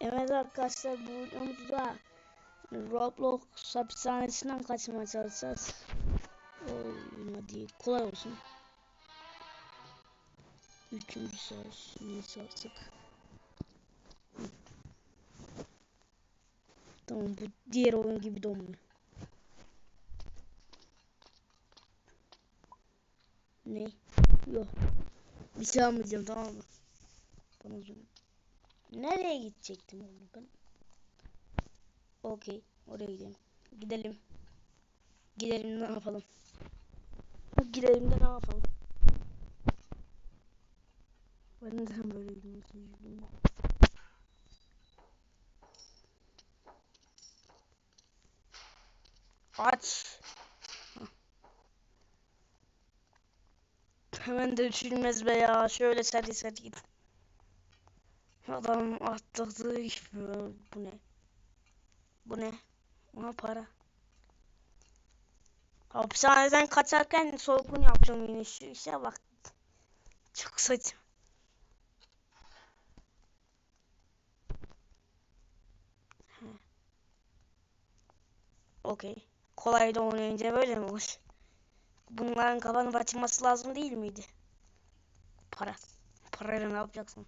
Evet arkadaşlar bu videomuzda Roblox hapishanesinden kaçmaya çalışacağız. Oyun hadi kolay olsun. Üçüncü savaş neyse artık. Tamam bu diğer oyun gibi donmuyor. Ne? Yok. Bir şey almayacağım tamam mı? Bana. Nereye gidecektim oğlum ben? Okey. Oraya gidelim. Gidelim. Gidelim ne yapalım? Gidelim de ne yapalım? Ben neden böyle gidiyorum? Aç. Hemen de düşülmez be ya. Şöyle seri seri git. Adam atladı iş bu ne? Bu ne? Ona para. Hapishaneden kaçarken soygun yapacağım yine şu işe bak. Çok saçma. Okey. Kolay da oynayınca böyle mi olur? Bunların kafanı açılması lazım değil miydi? Para. Parayla ne yapacaksın?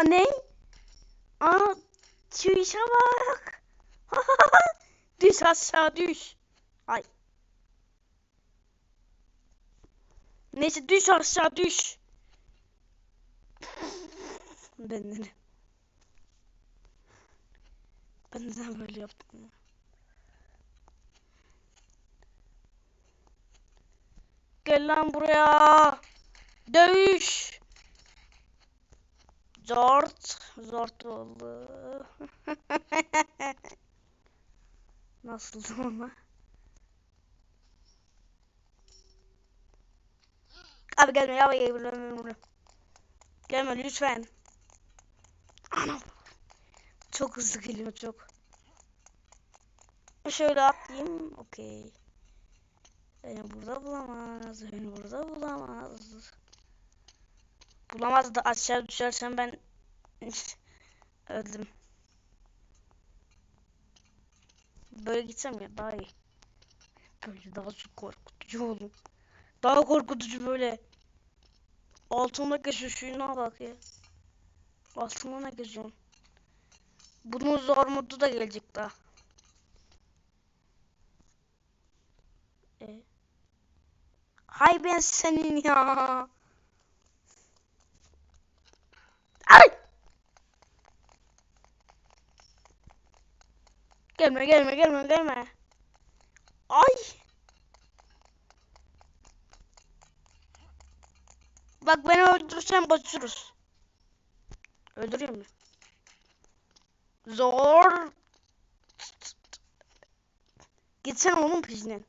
Anne. Aa, şu işe bak. düş aşağı düş. Ay. Neyse düş aşağı düş. Ben de Ben neden böyle yaptım ya? Gel lan buraya. Dövüş. Zort. Zort oldu. Nasıldı ama? Abi gelme ya gelme. Gelme lütfen. Anam. Çok hızlı geliyor çok. Şöyle atlayayım. Okey. Beni burada bulamaz. Beni burada bulamaz. Bulamaz da aşağı düşersem ben öldüm. Böyle gitsem ya daha iyi. Böyle daha çok korkutucu olur. Daha korkutucu böyle. Altında geçiyor şuna bak ya. Altında ne geziyorsun? Bunun zor modu da gelecek daha. E? Hay ben senin ya. Ay! Gelme gelme gelme gelme. Ay! Bak beni öldürürsen başlıyoruz. Öldüreyim mi? Zor. Gitsene onun peşinden.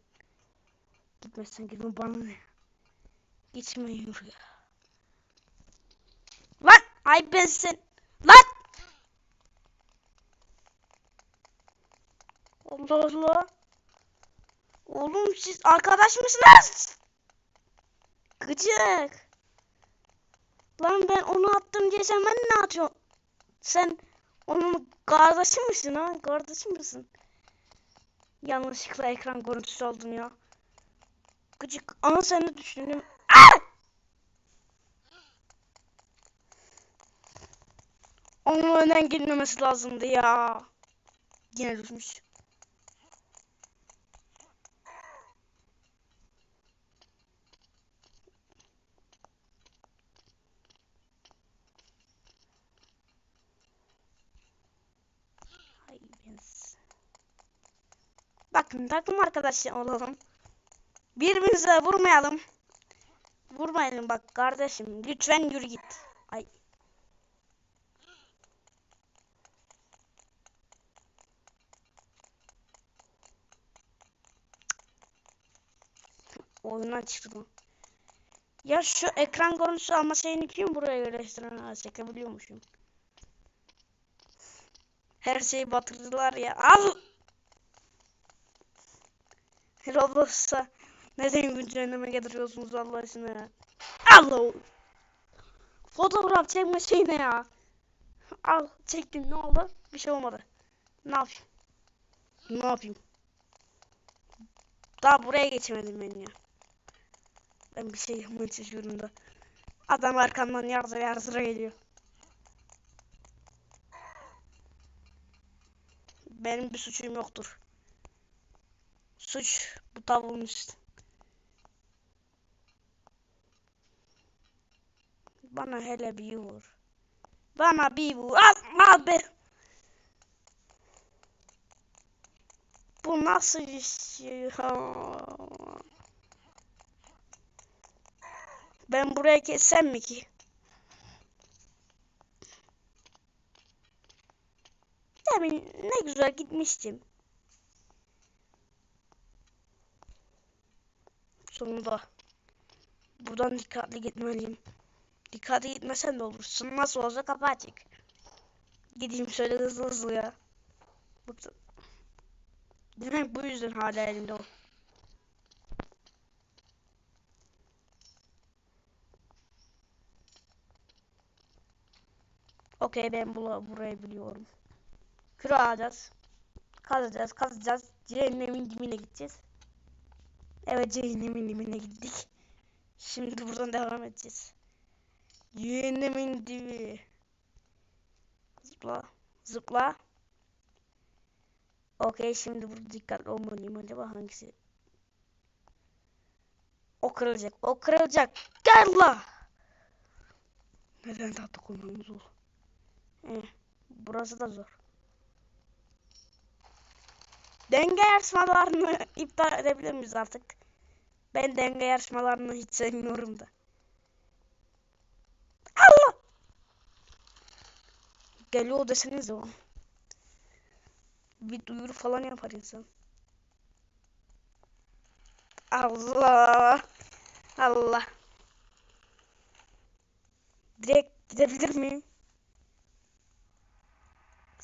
Gitmezsen gitme bana ne? Gitme yürü. Lan! Ay ben sen... Lan! Allah Allah. Oğlum siz arkadaş mısınız? Gıcık. Lan ben onu attım diye sen ben ne atıyorsun? Sen onun kardeşi misin ha? Kardeşi misin? Yanlışlıkla ekran görüntüsü oldum ya. Gıcık. Ama sen de düşündüm. Aa! Onun önden girmemesi lazımdı ya. Yine düşmüş. Bakın takım arkadaşı olalım. Birbirimize vurmayalım. Vurmayalım bak kardeşim. Lütfen yürü git. Ay. Oyundan çıktı. Ya şu ekran görüntüsü ama şeyini kim buraya yerleştiren ha çekebiliyormuşum. Her şeyi batırdılar ya. Al! Roblox'a Neden güncelleme getiriyorsunuz Allah aşkına ya? Allah! Fotoğraf çekme şey ne ya? Al çektim ne oldu? Bir şey olmadı. Ne yapayım? Ne yapayım? Daha buraya geçemedim ben ya. Ben bir şey yapmaya çalışıyorum da. Adam arkamdan yardıra yardıra geliyor. Benim bir suçum yoktur. Suç bu tavuğun üstü. Bana hele bir vur. Bana bir vur. Atma be. Bu nasıl iş ya? Ben buraya geçsem mi ki? Demin ne güzel gitmiştim. Sonunda. Buradan dikkatli gitmeliyim. Dikkatli gitmesen de olur. Nasıl olsa kapı. Gideyim şöyle hızlı hızlı ya. Demek bu yüzden hala elimde o. Okey ben burayı biliyorum. Küre alacağız. Kazacağız, kazacağız. Cehennemin dibine gideceğiz. Evet cehennemin dibine gittik. Şimdi buradan devam edeceğiz. Cehennemin dibi. Zıpla. Zıpla. Okey şimdi burada dikkatli olmalıyım acaba hangisi? O kırılacak. O kırılacak. Gel la. Neden tahta koymamız oldu? Burası da zor. Denge yarışmalarını iptal edebilir miyiz artık? Ben denge yarışmalarını hiç sevmiyorum da. Allah! Geliyor desenize o. Bir duyuru falan yapar insan. Allah! Allah! Direkt gidebilir miyim?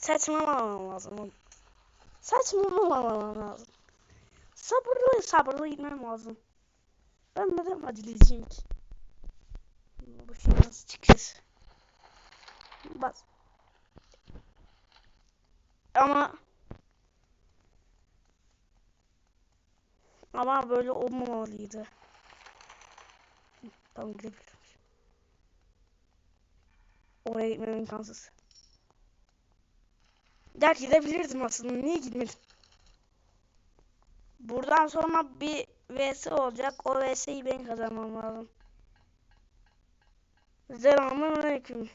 Saçmalamam lazım. Saçmalamam lazım. Sabırlı sabırlı gitmem lazım. Ben neden aceleyeceğim ki? Bu şey nasıl çıkacağız? Bas. Ama ama böyle olmamalıydı. Tamam gidebilirim. Oraya gitmem imkansız. Der gidebilirdim aslında. Niye gitmedim? Buradan sonra bir vs olacak. O vs'yi ben kazanmam lazım. Selamünaleyküm.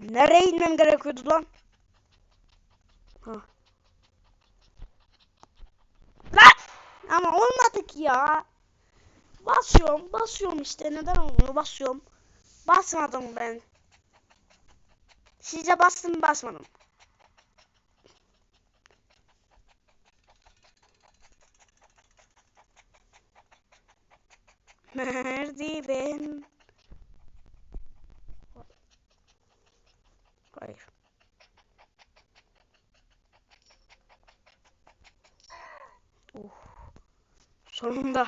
Nereye inmem gerekiyordu lan? Ha. Lan! Ama olmadı ki ya. Basıyorum, basıyorum işte. Neden olmuyor? Basıyorum. Basmadım ben. Size bastım basmadım. Merdiven. Hayır. Sonunda.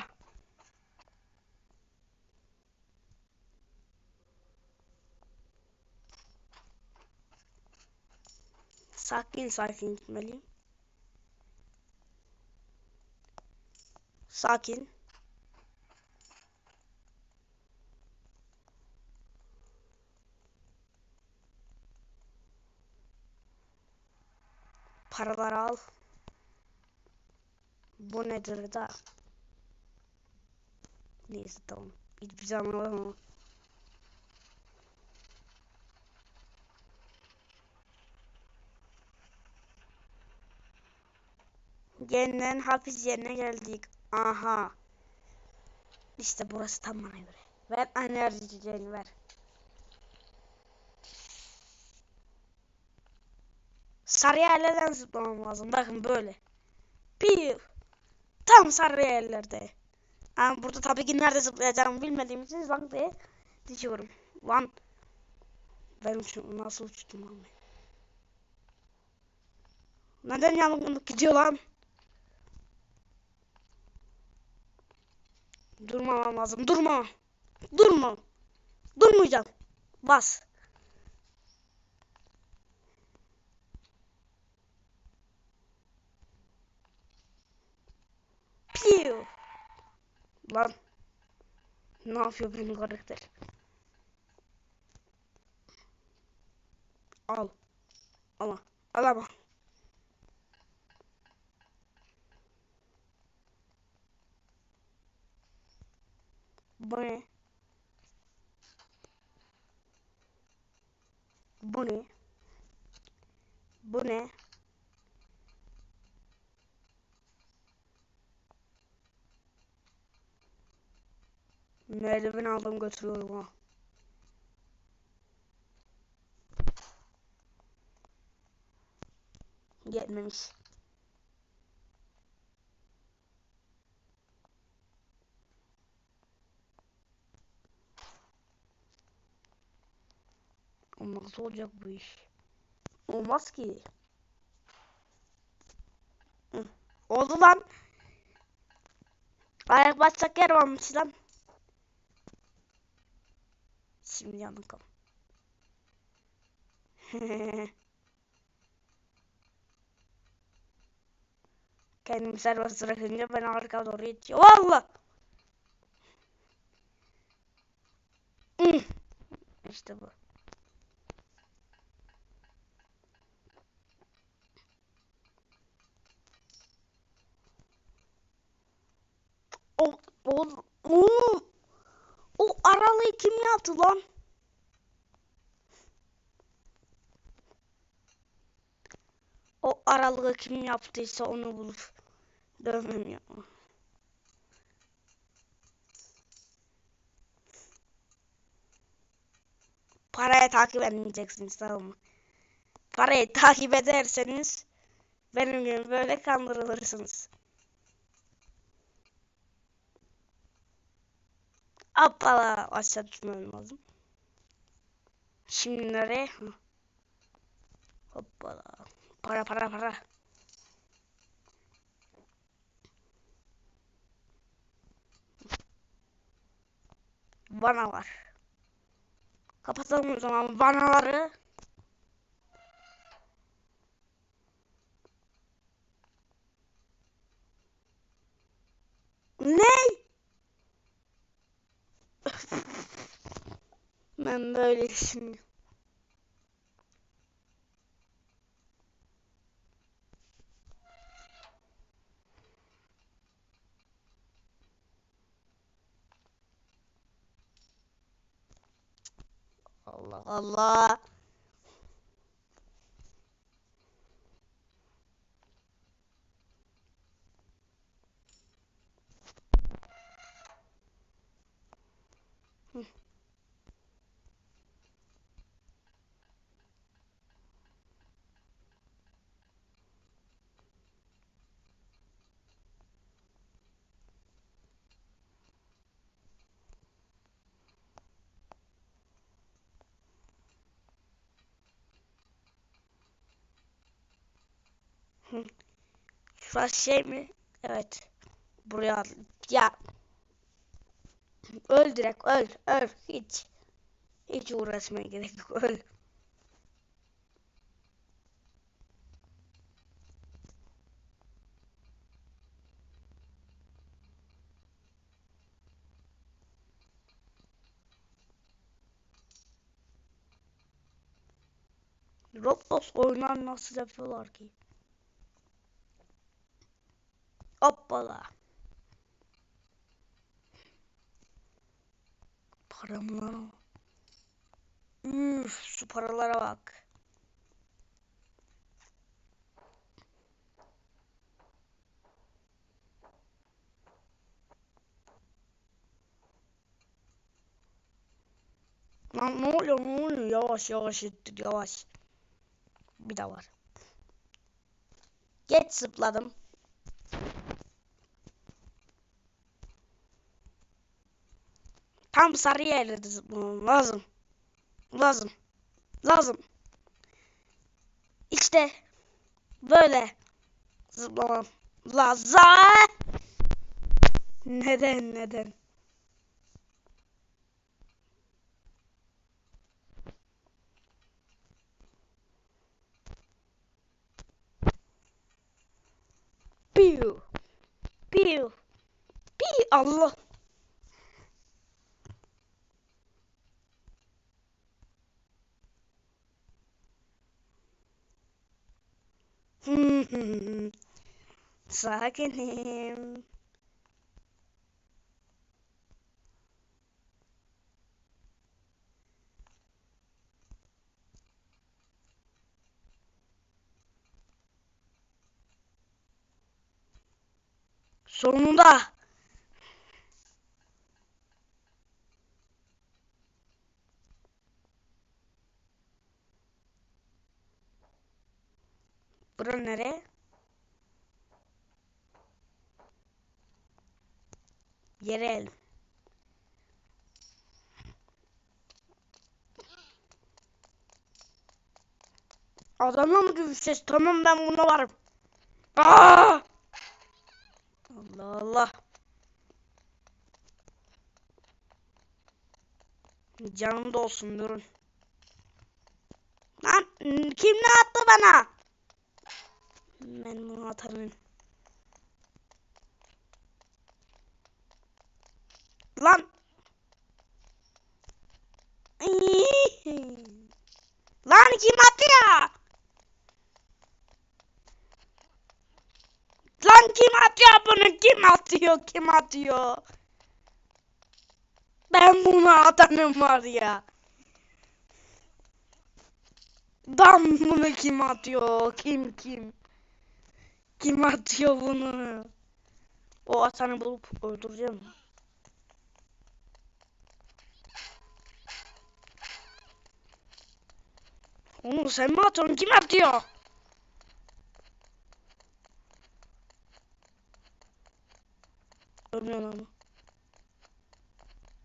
Sakin sakin gitmeliyim. Sakin. Paraları al. Bu nedir da? Neyse tamam. Hiçbir zaman alamam. Yeniden hapis yerine geldik. Aha. İşte burası tam bana göre. Ver enerji çiçeğini ver. Sarı yerlerden zıplamam lazım. Bakın böyle. Bir. Tam sarı yerlerde. Ama burada tabii ki nerede zıplayacağımı bilmediğim için zang diye Düşüyorum. Lan. Ben uçtum. Nasıl uçtum lan ben? Neden yanlık gidiyor lan? Durmamam lazım. Durma. Durma. Durmayacağım. Bas. Piu. Lan. Ne yapıyor benim karakter? Al. Ama. Al ama. Bu ne? Bu ne? Bu ne? Merdiven aldım götürüyorum ha. Gelmemiş. Nasıl olacak bu iş? Olmaz ki. Hı. Oldu lan. Ayak basacak yer varmış lan. Şimdi yandım kal. Kendimi serbest bırakınca ben arka doğru yetiyor. Valla. İşte bu. O, o, o, o aralığı kim yaptı lan? O aralığı kim yaptıysa onu bulup dövmem ya. Parayı takip etmeyeceksiniz tamam mı? Parayı takip ederseniz benim gibi böyle kandırılırsınız. Hoppala aşağı düşmem lazım. Şimdi nereye? Hoppala. Para para para. Vana var. Kapatalım o zaman vanaları. Ne? ben böyle düşünüyorum. Allah Allah. Hı. Şurası şey mi? Evet. Buraya. Ya. Öl direkt öl öl hiç. Hiç uğraşmaya gerek yok öl. Roblox oyunlar nasıl yapıyorlar ki? Hoppala. Param lan o. Üf, şu paralara bak. Lan ne oluyor ne oluyor yavaş yavaş ettir yavaş. Bir daha var. Geç zıpladım. Tam sarı yerlerde lazım. Lazım. Lazım. İşte böyle zıplamam lazım. Neden neden? Piu. Piu. Piu. Allah. Sakinim. Sonunda. Bura nereye? Yerel. Adamla mı dövüşeceğiz? Tamam ben buna varım. Aa! Allah Allah. Canım da olsun durun. Lan kim ne attı bana? Ben bunu atarım. Lan. Lan kim atıyor? Lan kim atıyor bunu? Kim atıyor? Kim atıyor? Ben bunu atanım var ya. Lan bunu kim atıyor? Kim kim? Kim atıyor bunu? O atanı bulup öldüreceğim. Onu sen mi atıyorsun? Kim atıyor? Ölmüyor bu.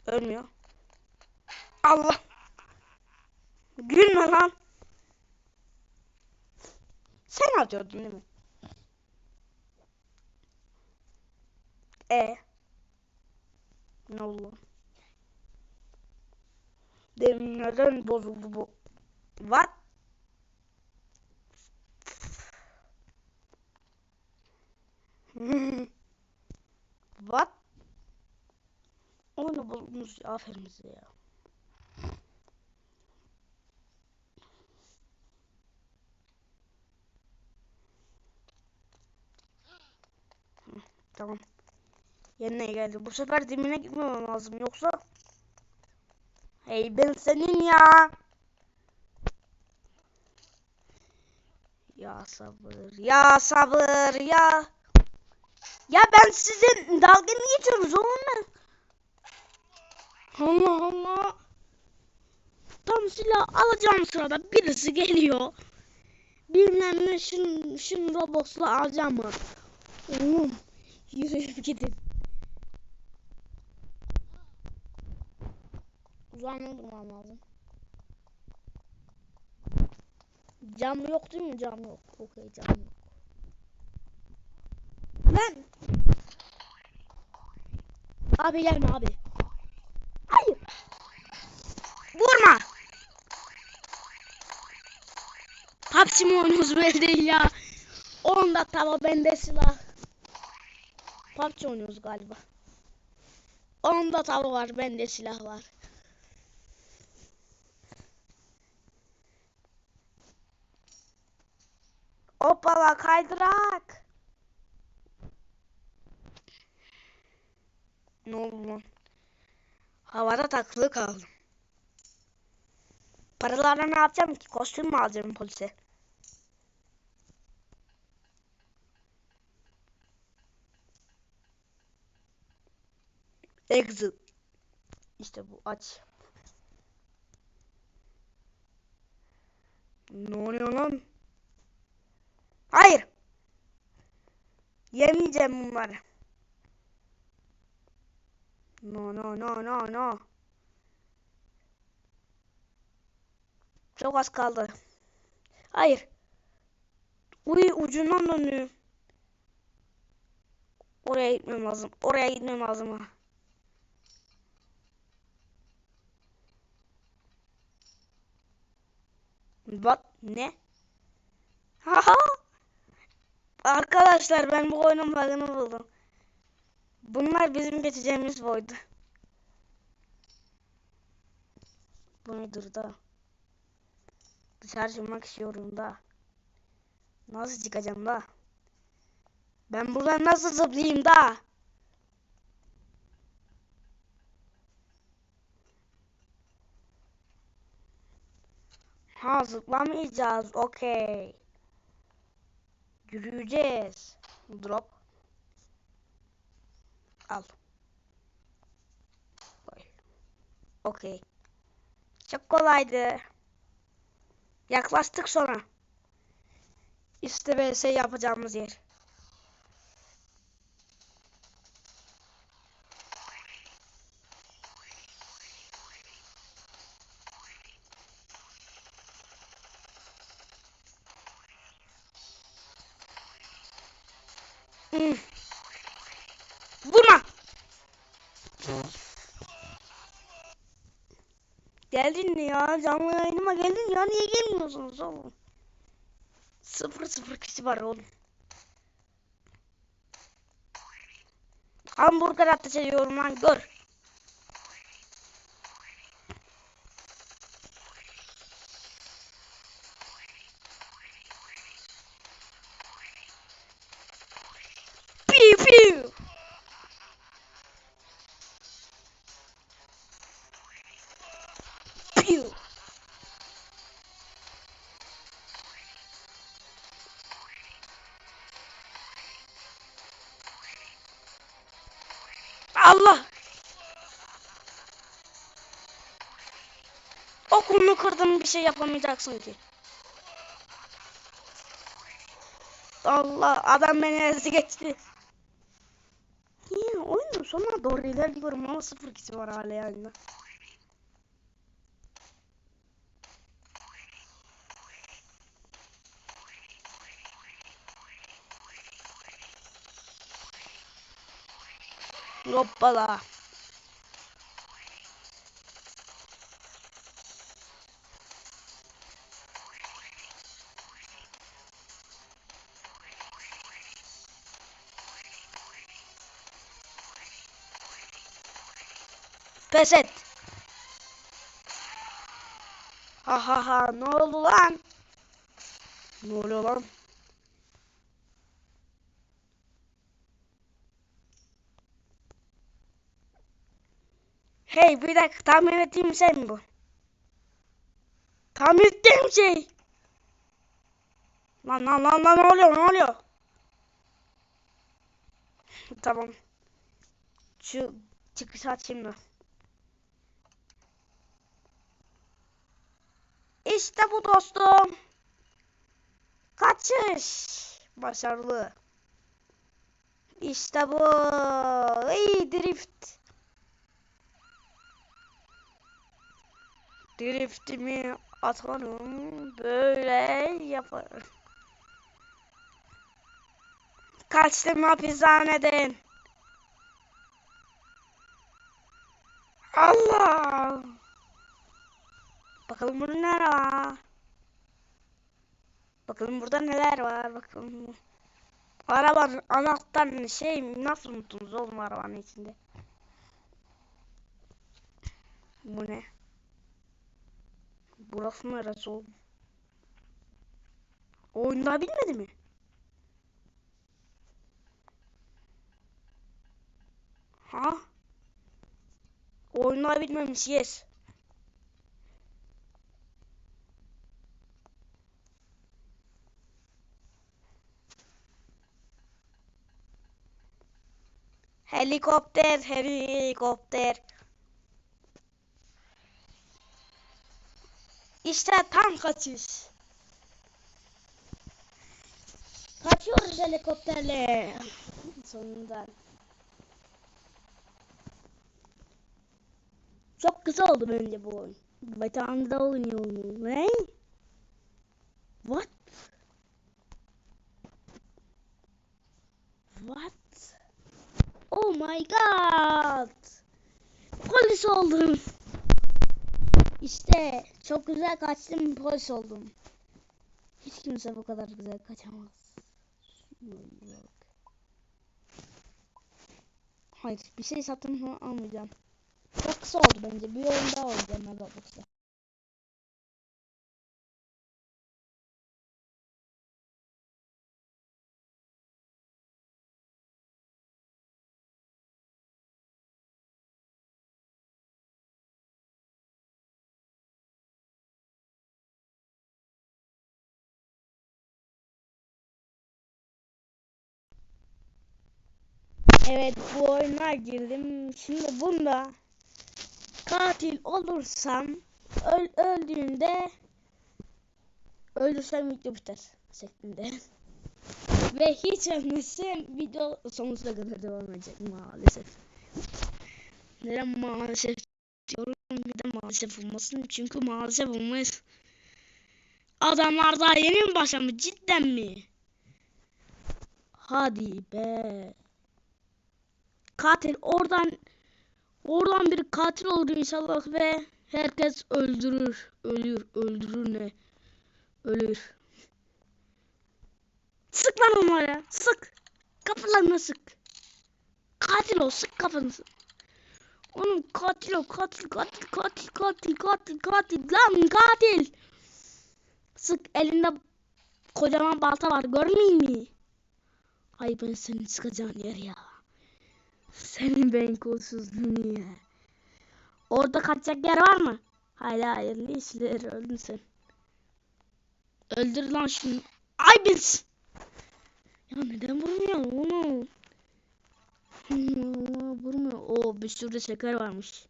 Ölmüyor. Allah. Gülme lan. Sen atıyordun değil mi? E. Ne oldu? Demin neden bozuldu bu? What? What? Onu buldunuz. Aferin size ya. Tamam. Yerine geldi. Bu sefer dibine gitmemem lazım. Yoksa... Hey ben senin ya. Ya sabır. Ya sabır. Ya. Ya ben sizin dalga mı geçiyoruz oğlum Allah Allah. Tam silah alacağım sırada birisi geliyor. Bilmem ne şun, şun Robux'la alacağım mı? Oğlum yürüyüp gidin. Uzağına durmam lazım. Cam yok değil mi? Cam yok. Okey cam yok. Lan! Abi gelme abi. Hayır. Vurma. PUBG mi oynuyoruz belli değil ya. Onda tava bende silah. PUBG oynuyoruz galiba. Onda tava var bende silah var. Hoppala kaydırak. Ne oldu? Havada takılı kaldım. Paralarla ne yapacağım ki? Kostüm mü alacağım polise? Exit. İşte bu aç. Ne oluyor lan? Hayır. Yemeyeceğim bunları. No no no no no. Çok az kaldı. Hayır. Uy ucundan döndüm. Oraya gitmem lazım. Oraya gitmem lazım. Ha. Bak ne? Haha. Arkadaşlar ben bu oyunun bug'ını buldum. Bunlar bizim geçeceğimiz boydu. Bu nedir da? Dışarı çıkmak istiyorum da. Nasıl çıkacağım da? Ben buradan nasıl zıplayayım da? Ha zıplamayacağız. Okey. Yürüyeceğiz. Drop. Al. Okey. Çok kolaydı. Yaklaştık sonra. İşte vs yapacağımız yer. Ya? Canlı yayınıma geldin ya. Niye gelmiyorsunuz oğlum? Sıfır sıfır kişi var oğlum. Hamburger ateş ediyorum lan gör. Allah. Okulunu kırdım bir şey yapamayacaksın ki. Allah adam beni ezdi geçti. Niye oyunun sonuna doğru ilerliyorum ama sıfır kişi var hala yani. Hoppala. Pes et. Ha ha ha ne oldu lan? Ne oluyor lan? Hey bir dakika tahmin ettiğim şey mi bu? Tahmin ettiğim şey. Lan lan lan lan ne oluyor ne oluyor? tamam. Şu çıkışı açayım da. İşte bu dostum. Kaçış. Başarılı. İşte bu. İyi drift. Driftimi atarım. Böyle yaparım. Kaçtım hapishaneden. Allah. Bakalım burada neler var. Bakalım burada neler var. Bakalım. Arabanın anahtarını şey nasıl unuttunuz oğlum arabanın içinde? Bu ne? Burası neresi oğlum? Oyunda bilmedi mi? Ha? Oyunda bilmemiş yes. Helikopter, helikopter. İşte tam kaçış. Kaçıyoruz helikopterle. Sonunda. Çok kısa oldu bence bu oyun. Vatanda oynuyorum. Ne? What? What? Oh my god. Polis oldum. İşte çok güzel kaçtım polis oldum. Hiç kimse bu kadar güzel kaçamaz. Hayır bir şey satın almayacağım. Çok kısa oldu bence. Bir oyun daha oynayacağım ben Roblox'ta. Evet bu oyuna girdim. Şimdi bunda katil olursam öl öldüğümde ölürsem video biter şeklinde. Ve hiç ölmezsem video sonsuza kadar devam edecek maalesef. Neden maalesef diyorum bir de maalesef olmasın çünkü maalesef olmaz. Adamlar daha yeni mi başlamış cidden mi? Hadi be. Katil oradan oradan bir katil olur inşallah ve herkes öldürür. Ölür, öldürür ne? Ölür. Sık lan onlara. Sık. Kafalarına sık. Katil ol. Sık kafanı. Oğlum katil ol. Katil, katil, katil, katil, katil, katil. Lan katil. Sık elinde kocaman balta var. Görmeyeyim mi? Ay ben senin sıkacağın yer ya. Senin ben kolsuzluğunu ya. Orada kaçacak yer var mı? Hayır hayır. Ne işler öldün sen. Öldür lan şunu. Ay biz. Ya neden vurmuyor onu? Vurmuyor. Oo bir sürü de şeker varmış.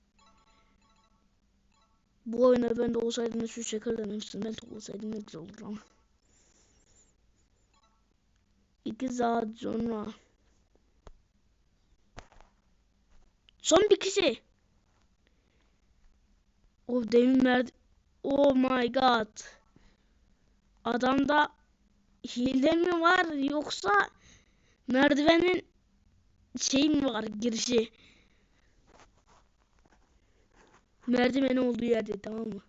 Bu oyuna ben de olsaydım şu şekerlerin üstünden toplasaydım ne güzel olur ama. İki saat sonra. Son bir kişi. O demin merdi. Oh my god. Adamda hile mi var yoksa merdivenin şey mi var girişi? Merdivenin olduğu yerde tamam mı?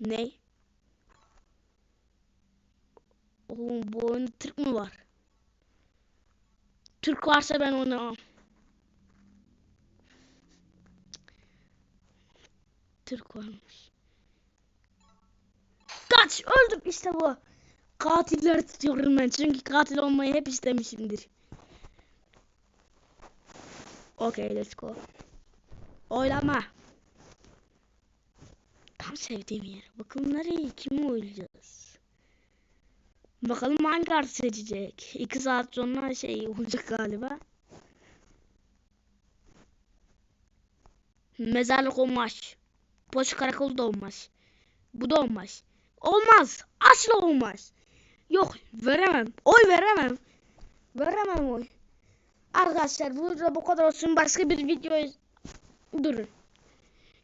Ne? Oğlum bu oyunda Türk mü var? Türk varsa ben oynamam. Türk varmış. Kaç öldüm işte bu. Katiller tutuyorum ben çünkü katil olmayı hep istemişimdir. Okay let's go. Oylama. Tam sevdiğim yer. Bakalım nereye kimi oynayacağız. Bakalım hangi kart seçecek. 2 saat sonra şey olacak galiba. Mezarlık olmaz. Polis karakolu da olmaz. Bu da olmaz. Olmaz. Asla olmaz. Yok veremem. Oy veremem. Veremem oy. Arkadaşlar bu video bu kadar olsun. Başka bir video durun.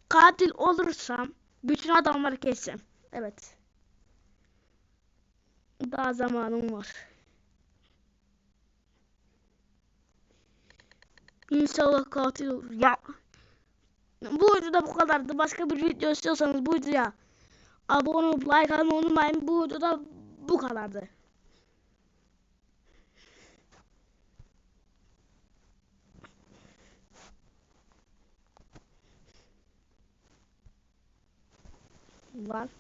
Katil olursam bütün adamları keseceğim. Evet. Daha zamanım var. İnşallah katil olur. Ya. Bu videoda bu kadardı. Başka bir video istiyorsanız bu videoya abone olup like atmayı unutmayın. Bu videoda bu kadardı. Var.